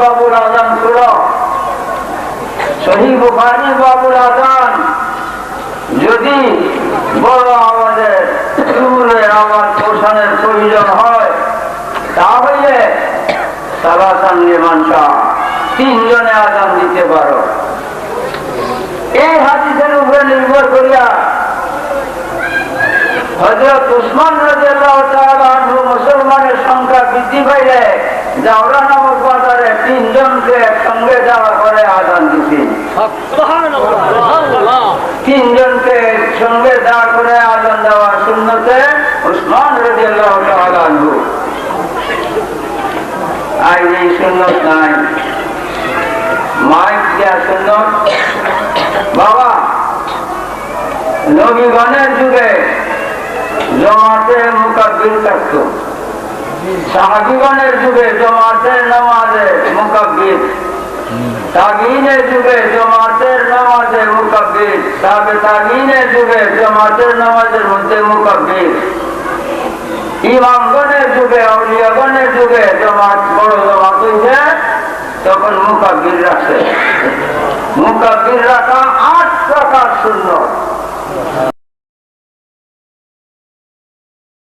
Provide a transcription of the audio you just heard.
বাবুল আজান ছিল সহি বুখারি বাবুল আজান, যদি বড় আমাদের চুলে আমার পোষণের প্রয়োজন হয়, তাহলে সালাসান লিমানসা তিনজনে আজান দিতে পারো। এই হাদিসের উপরে নির্ভর করিয়া হজরত উসমান তাআলা মুসলমানের সংখ্যা বৃদ্ধি পাইলে জাওরা নামক তিনজনকে একসঙ্গে যাওয়া করে আজান দিছি। তিনজনকে সঙ্গে দাঁড় করে আজান দেওয়া শূন্যতে উসমান তাআলা আনহু। আজ এই সুন্নত নাই। মাইক দেয়া সুন্নত। বাবা, নবীগণের যুগে জমাতে মুকাব্বির থাকত। সাহাবিগণের যুগে নামাজে মুকাব্বির তাগিনের যুগে জমাতের নামাজে মুকাব্বির তাবে তাগিনের যুগে জমাতের নামাজের মধ্যে মুকাব্বির ইমামগণের যুগে অলিয়াগণের যুগে জমাত বড় জমাত হয়েছে তখন মুকাব্বির রাখছে মুকাব্বির রাখা আট টাকার শূন্য